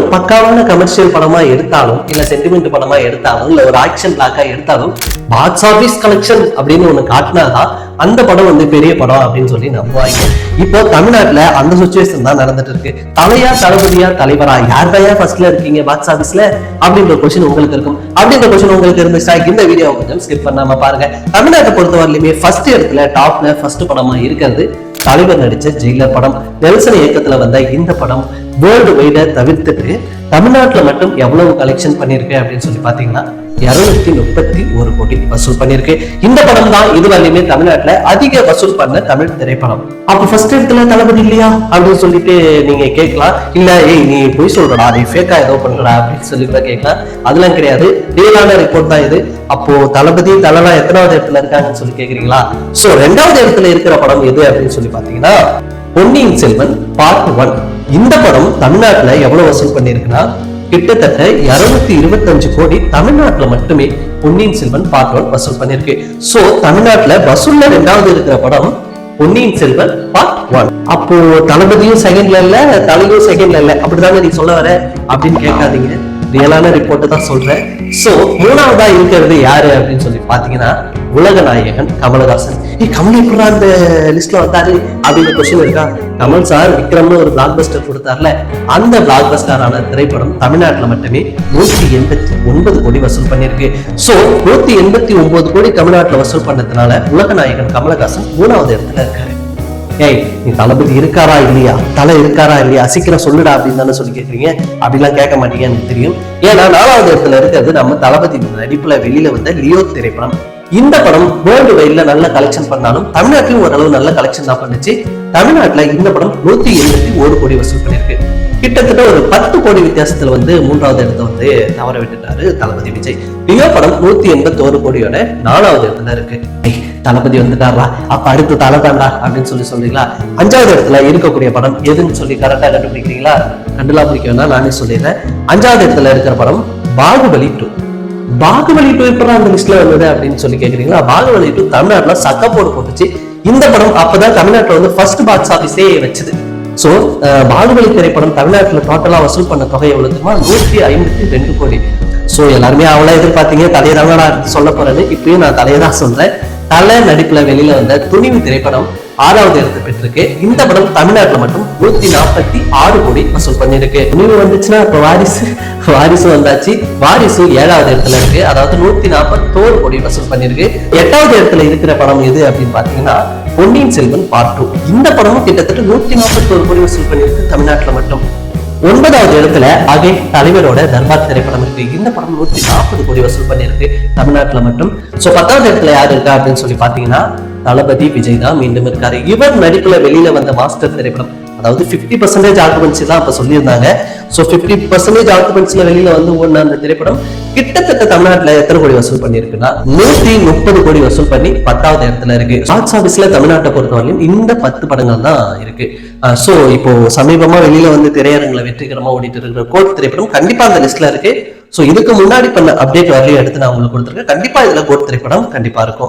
ஒரு பக்காவான கமர்ஷியல் படமா எடுத்தாலும் இல்ல சென்டிமெண்ட் படமா எடுத்தாலும் இல்ல ஒரு ஆக்ஷன் பிளாக்கா எடுத்தாலும் பாக்ஸ் ஆபீஸ் கலெக்ஷன் அப்படின்னு ஒண்ணு காட்டினாதான் அந்த படம் வந்து பெரிய படம் அப்படின்னு சொல்லி நம்புவாங்க. இப்போ தமிழ்நாட்டுல அந்த சுச்சுவேஷன் தான் நடந்துட்டு இருக்கு தலையா தளபதியா தலைவரா யார் தயா ஃபர்ஸ்ட்ல இருக்கீங்க பாக்ஸ் ஆபீஸ்ல அப்படின்ற கொஸ்டின் உங்களுக்கு இருக்கும். அப்படின்ற கொஸ்டின் உங்களுக்கு இருந்துச்சா? இந்த வீடியோ கொஞ்சம் ஸ்கிப் பண்ணாம பாருங்க. தமிழ்நாட்டை பொறுத்தவரையிலுமே ஃபர்ஸ்ட் இடத்துல டாப்ல ஃபர்ஸ்ட் படமா இருக்கிறது தலைவர் நடிச்ச ஜெயிலர் படம் நெல்சன் இயக்கத்துல வந்த இந்த படம் வேர்ல்டு வைட தவிர்த்துட்டு தமிழ்நாட்டுல மட்டும் எவ்வளவு கலெக்ஷன் பண்ணிருக்கு அப்படின்னு சொல்லி பாத்தீங்கன்னா இருநூத்தி முப்பத்தி ஒரு கோடி வசூல் பண்ணிருக்கு இந்த படம் தான் இதுவரையுமே தமிழ்நாட்டுல அதிக வசூல் பண்ண தமிழ் திரைப்படம். அப்ப ஃபர்ஸ்ட் இடத்துல தளபதி இல்லையா? அப்படின்னு சொல்லிட்டு நீங்க கேட்கலாம். இல்ல ஏய் நீ பொய் சொல்றடா நீ ஃபேக்கா ஏதோ பண்றடா அப்படின்னு சொல்லி கூட கேட்கலாம். அதெல்லாம் கிடையாது. ரியலான ரிப்போர்ட் தான் இது. அப்போ தளபதி தலலாம் எத்தனாவது இடத்துல இருக்காங்கன்னு சொல்லி கேக்குறீங்களா சோ ரெண்டாவது இடத்துல இருக்கிற படம் எது அப்படின்னு சொல்லி பாத்தீங்கன்னா பொன்னியின் செல்வன் பார்ட் ஒன் இந்த படம் தமிழ்நாட்டுல எவ்வளவு வசூல் பண்ணிருக்குன்னா கிட்டத்தட்ட இருநூத்தி இருபத்தஞ்சு கோடி தமிழ்நாட்டுல மட்டுமே பொன்னியின் செல்வன் பார்ட் ஒன் வசூல் பண்ணிருக்கு சோ தமிழ்நாட்டுல வசூல்ல ரெண்டாவது இருக்கிற படம் பொன்னியின் செல்வன் பார்ட் ஒன் அப்போ தளபதியும் செகண்ட்ல இல்ல தலையும் செகண்ட்ல இல்ல. அப்படிதாங்க நீ சொல்ல வர? அப்படின்னு கேட்காதீங்க. ரியலான ரிப்போர்ட்டு தான் சொல்றேன். ஸோ மூணாவதா இருக்கிறது யாரு அப்படின்னு சொல்லி பாத்தீங்கன்னா உலக நாயகன் கமலஹாசன். ஏய் கமல் எப்படா அந்த லிஸ்ட்ல வந்தாரு? அப்படின்னு கொஸ்டின் இருக்கா? கமல் சார் விக்ரம்னு ஒரு பிளாக் பஸ்டர் கொடுத்தார்ல. அந்த பிளாக் பஸ்டரான திரைப்படம் தமிழ்நாட்டுல மட்டுமே நூத்தி எண்பத்தி ஒன்பது கோடி வசூல் பண்ணிருக்கு சோ நூத்தி எண்பத்தி ஒன்பது கோடி தமிழ்நாட்டுல வசூல் பண்ணதுனால உலக நாயகன் கமலஹாசன் மூணாவது இடத்துல இருக்காரு. ஏய் நீ தளபதி இருக்காரா இல்லையா? தலை இருக்காரா இல்லையா? சீக்கிரம் சொல்லுடா அப்படின்னு தானே சொல்லி கேட்குறீங்க அப்படிலாம் கேட்க மாட்டீங்க எனக்கு தெரியும். ஏன்னா நாலாவது இடத்துல இருக்கிறது நம்ம தளபதி நடிப்புல வெளியில வந்த லியோ திரைப்படம். இந்த படம் வேர்ல்டு வைட்ல நல்ல கலெக்ஷன் பண்ணாலும் தமிழ்நாட்டிலும் ஓரளவு நல்ல கலெக்ஷன் தான் பண்ணுச்சு. தமிழ்நாட்டுல இந்த படம் நூத்தி எழுபத்தி ஒரு கோடி வசூல் பண்ணிருக்கு கிட்டத்தட்ட ஒரு பத்து கோடி வித்தியாசத்துல வந்து மூன்றாவது இடத்த வந்து தவற விட்டுட்டாரு தளபதி விஜய். லியோ படம் நூத்தி எண்பத்தி ஒரு கோடியோட நாலாவது இடத்துல இருக்கு. ஏய், தளபதி வந்துட்டாரா அப்ப அடுத்து தலை தாண்டா அப்படின்னு சொல்லி சொல்றீங்களா? அஞ்சாவது இடத்துல இருக்கக்கூடிய படம் எதுன்னு சொல்லி கரெக்டா கண்டுபிடிக்கிறீங்களா? கண்டுலாம் பிடிக்க வேணா நானே சொல்லிடுறேன். அஞ்சாவது இடத்துல இருக்கிற படம் பாகுபலி டூ பாகுபலி டூ எப்படா அந்த லிஸ்ட்ல வந்தது அப்படின்னு சொல்லி கேக்குறீங்களா? பாகுபலி டூ தமிழ்நாட்டுல சக்கப்போடு போட்டுச்சு. இந்த படம் அப்பதான் தமிழ்நாட்டுல வந்து ஃபர்ஸ்ட் பாக்ஸ் ஆபீஸே வச்சது. சோ பாகுபலி திரைப்படம் தமிழ்நாட்டுல டோட்டலா வசூல் பண்ண தொகை எவ்வளவு தெரியுமா? நூத்தி ஐம்பத்தி ரெண்டு கோடி. சோ எல்லாருமே அவ்வளோ எதிர்பார்த்தீங்க. தலையை நான் சொல்ல போறேன்னு இப்பயும் நான் தலையை தான் சொல்றேன். தலை நடிப்புல வெளியில வந்த துணிவு திரைப்படம் ஆறாவது இடத்தை பெற்றிருக்கு. இந்த படம் தமிழ்நாட்டுல மட்டும் நூத்தி நாற்பத்தி ஆறு கோடி வசூல் பண்ணிருக்கு துணிவு வந்துச்சுன்னா இப்ப வாரிசு வாரிசு வந்தாச்சு. வாரிசு ஏழாவது இடத்துல இருக்கு. அதாவது நூத்தி நாற்பத்தோரு கோடி வசூல் பண்ணிருக்கு எட்டாவது இடத்துல இருக்கிற படம் எது அப்படின்னு பாத்தீங்கன்னா பொன்னியின் செல்வன் பார்ட் டூ இந்த படமும் கிட்டத்தட்ட நூத்தி நாற்பத்தோரு கோடி வசூல் பண்ணிருக்கு தமிழ்நாட்டுல மட்டும். ஒன்பதாவது இடத்துல அகை தலைவரோட தர்பார் திரைப்படம் இருக்கு. இந்த படம் நூத்தி நாற்பது கோடி வசூல் பண்ணியிருக்கு தமிழ்நாட்டுல மட்டும். சோ பத்தாவது இடத்துல யார் இருக்கா அப்படின்னு சொல்லி பாத்தீங்கன்னா தளபதி விஜய் தான் மீண்டும் இருக்காரு. இவர் நடிப்புல வெளியில வந்த மாஸ்டர் திரைப்படம் அதாவது 50% பர்சன்டேஜ் ஆக்குபன்சி தான் அப்போ சொல்லியிருந்தாங்க. ஸோ ஃபிஃப்டி பர்சன்டேஜ் ஆக்குபன்சில வெளியில வந்து ஒன்று அந்த திரைப்படம் கிட்டத்தட்ட தமிழ்நாட்டில் எத்தனை கோடி வசூல் பண்ணிருக்குன்னா நூத்தி முப்பது கோடி வசூல் பண்ணி பத்தாவது இடத்துல இருக்கு. பாக்ஸ் ஆஃபீஸ்ல தமிழ்நாட்டை பொறுத்தவரையும் இந்த பத்து படங்கள் தான் இருக்கு. ஸோ இப்போ சமீபமா வெளியில வந்து திரையரங்களை வெற்றிகரமா ஓடிட்டு இருக்கிற கோட் திரைப்படம் கண்டிப்பா அந்த லிஸ்ட்ல இருக்கு. ஸோ இதுக்கு முன்னாடி பண்ண அப்டேட் வரலையும் எடுத்து நான் உங்களுக்கு கொடுத்துருக்கேன். கண்டிப்பா இதுல கோட் திரைப்படம் கண்டிப்பா இருக்கும்.